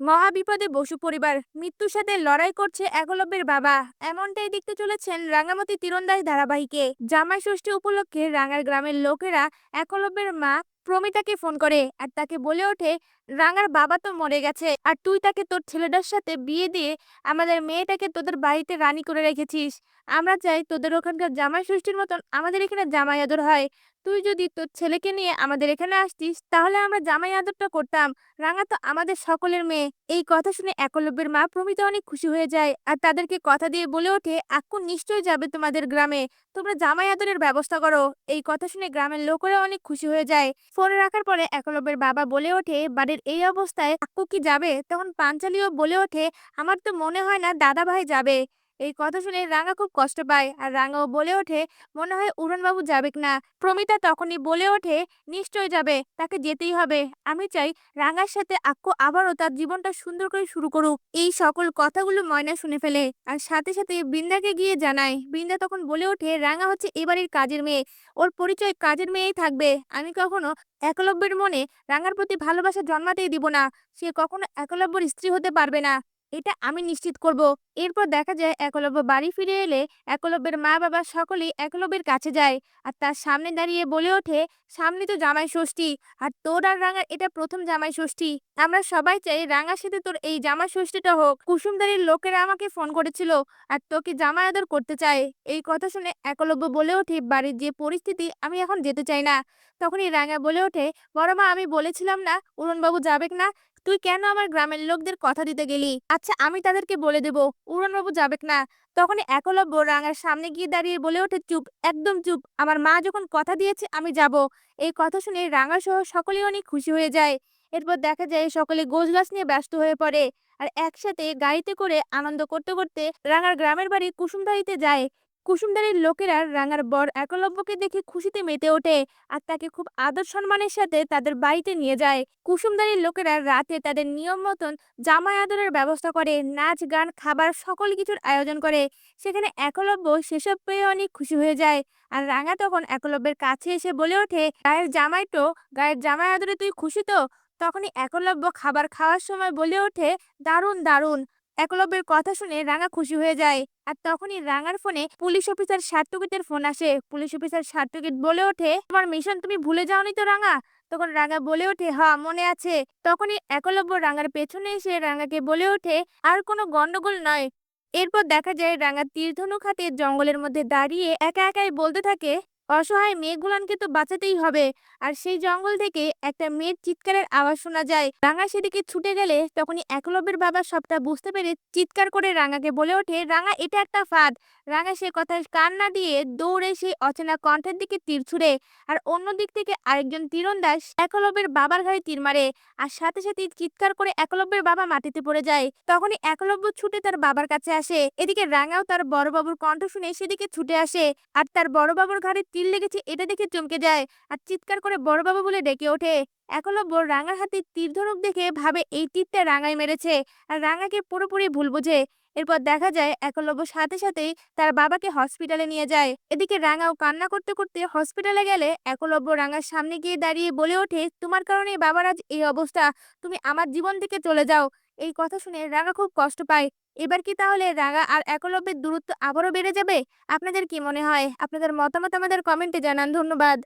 মহাবিপদে বসু পরিবার, মৃত্যুর সাথে লড়াই করছে একলব্যের বাবা। এমনটাই দেখতে চলেছেন রাঙামাটি তীরন্দাজ ধারাবাহিকে। জামাই ষষ্ঠী উপলক্ষে রাঙার গ্রামের লোকেরা একলব্যের মা প্রমিতাকে ফোন করে আর তাকে বলে ওঠে রাঙার বাবা তো মরে গেছে, আর তুই তাকে তোর ছেলেটার সাথে বিয়ে দিয়ে আমাদের মেয়েটাকে তোদের বাড়িতে রানী করে রেখেছিস। আমরা চাই তোদের ওখানকার জামাই ষষ্ঠীর মতন আমাদের এখানে জামাই আদর হয়। তুই যদি তোর ছেলেকে নিয়ে আমাদের এখানে আসতিস, তাহলে আমরা জামাই আদরটা করতাম। রাঙা তো আমাদের সকলের মেয়ে। এই কথা শুনে একলব্যের মা প্রমিতা অনেক খুশি হয়ে যায়, আর তাদেরকে কথা দিয়ে বলে ওঠে, আক্কু নিশ্চয়ই যাবে তোমাদের গ্রামে। তোমরা জামাই আদরের ব্যবস্থা করো। এই কথা শুনে গ্রামের লোকেরা অনেক খুশি হয়ে যায়। ফোনে রাখার পরে একলব্যের বাবা বলে ওঠে, বাড়ির এই অবস্থায় কাকু কি যাবে? তখন পাঞ্চালিও বলে ওঠে, আমার তো মনে হয় না দাদা ভাই যাবে। এই কথা শুনে রাঙা খুব কষ্ট পায়। আর রাঙাও বলে ওঠে, মনে হয় উড়নবাবু যাবে না। প্রমিতা তখনই বলে ওঠে নিশ্চয় যাবে, তাকে যেতেই হবে। আমি চাই রাঙার সাথে আক্কু আবারও তার জীবনটা সুন্দর করে শুরু করুক। এই সকল কথাগুলো ময়না শুনে ফেলে। আর সাথে সাথে বৃন্দাকে গিয়ে জানায়। বৃন্দা তখন বলে ওঠে, রাঙা হচ্ছে এবাড়ির কাজের মেয়ে। ওর পরিচয় কাজের মেয়েই থাকবে। আমি কখনো একলব্যের মনে রাঙার প্রতি ভালোবাসা জন্মাতেই দিব না। সে কখনো একলব্যর স্ত্রী হতে পারবে না। এটা আমি নিশ্চিত করব। এরপর দেখা যায় একলব্য বাড়ি ফিরে এলে একলব্যের মা বাবা সকলেই একলব্যের কাছে যায় আর তার সামনে দাঁড়িয়ে বলে ওঠে, সামনে তো জামাই ষষ্ঠী আর তোর আর রাঙার এটা প্রথম জামাই ষষ্ঠী। আমরা সবাই চাই রাঙার সাথে তোর এই জামাই ষষ্ঠীটা হোক। কুসুমদারির লোকেরা আমাকে ফোন করেছিল আর তোকে জামাই আদর করতে চায়। এই কথা শুনে একলব্য বলে ওঠে, বাড়ির যে পরিস্থিতি, আমি এখন যেতে চাই না। তখনই রাঙা বলে ওঠে, বড় মা, আমি বলেছিলাম না উড়নবাবু যাবেক না। তুই কেন আমার গ্রামের লোকদের কথা দিতে গেলি? আচ্ছা আমি তাদেরকে বলে দেব। উড়নবাবু যাবেক না। তখনই একলব্য রাঙার সামনে গিয়ে দাঁড়িয়ে বলে ওঠে, চুপ, একদম চুপ। আমার মা যখন কথা দিয়েছে, আমি যাব। এই কথা শুনে রাঙা সহ সকলেই অনেক খুশি হয়ে যায়। এরপর দেখা যায় সকলে গোছ গাছ নিয়ে ব্যস্ত হয়ে পড়ে। আর একসাথে গাড়িতে করে আনন্দ করতে করতে রাঙার গ্রামের বাড়ি কুসুমদারিতে যায়। কুসুমদারির লোকেরা রাঙার বর একলব্যকে দেখে খুশিতে মেতে ওঠে আর তাকে খুব আদর সম্মানের সাথে তাদের বাড়িতে নিয়ে যায়। কুসুমদারির লোকেরা রাতে তাদের নিয়ম মতন জামাই আদরের ব্যবস্থা করে, নাচ, গান, খাবার সকল কিছুর আয়োজন করে। সেখানে একলব্য সেসব পেয়ে অনেক খুশি হয়ে যায় আর রাঙা তখন একলব্যের কাছে এসে বলে ওঠে, গায়ের জামাই তো, গায়ের জামাই আদরে তুই খুশি তো? তখনই একলব্য খাবার খাওয়ার সময় বলে ওঠে, দারুণ দারুণ। একলব্যের কথা শুনে রাঙা খুশি হয়ে যায়। আর তখনই রাঙার ফোনে পুলিশ অফিসার সার্টিফিকেটের ফোন আসে। পুলিশ অফিসার সার্টিফিকেট বলে ওঠে, তোমার মিশন তুমি ভুলে যাওনি তো রাঙা? তখন রাঙা বলে ওঠে হ্যাঁ মনে আছে। তখনই একলব্য রাঙার পেছনে এসে রাঙাকে বলে ওঠে, আর কোনো গন্ডগোল নয়। এরপর দেখা যায় রাঙা তীরধনুক হাতে জঙ্গলের মধ্যে দাঁড়িয়ে একা একাই বলতে থাকে অসহায় মেয়েগুলানকে তো বাঁচাতেই হবে। আর সেই জঙ্গল থেকে একটা মেয়ের চিৎকারের আওয়াজ শোনা যায়। রাঙা সেদিকে ছুটে গেলে তখনই একলব্যের বাবা সবটা বুঝতে পেরে চিৎকার করে রাঙাকে বলে ওঠে, রাঙা, এটা একটা ফাঁদ। রাঙা সে কথায় কান না দিয়ে দৌড়ে সেই অচেনা কণ্ঠের দিকে তীর ছুড়ে আর অন্য দিক থেকে আরেকজন তীরন্দাজ একলব্যের বাবার ঘাড়ে তীর মারে আর সাথে সাথে চিৎকার করে একলব্যের বাবা মাটিতে পড়ে যায়। তখনই একলব্য ছুটে তার বাবার কাছে আসে। এদিকে রাঙাও তার বড় বাবুর কণ্ঠ শুনে সেদিকে ছুটে আসে আর তার বড় বাবুর ঘাড়ে তীর লেগেছে এটা দেখে চমকে যায়। আর চিৎকার করে বড় বাবু বলে ডেকে ওঠে। একলব্য রাঙার হাতে তীর ধনুক দেখে ভাবে এই তীরটা রাঙায় মেরেছে। আর রাঙাকে পুরোপুরি ভুল বোঝে। এরপর দেখা যায় একলব্য সাথে সাথেই তার বাবাকে হসপিটালে নিয়ে যায়। এদিকে রাঙাও কান্না করতে করতে হসপিটালে গেলে একলব্য রাঙার সামনে গিয়ে দাঁড়িয়ে বলে ওঠে, তোমার কারণে বাবার আজ এই অবস্থা। তুমি আমার জীবন থেকে চলে যাও। এই কথা শুনে রাঙা খুব কষ্ট পায়। এবার কি তাহলে রাঙা আর একলব্যের দূরত্ব আবারও বেড়ে যাবে? আপনাদের কি মনে হয়? আপনাদের মতামত আমাদের কমেন্টে জানান। ধন্যবাদ।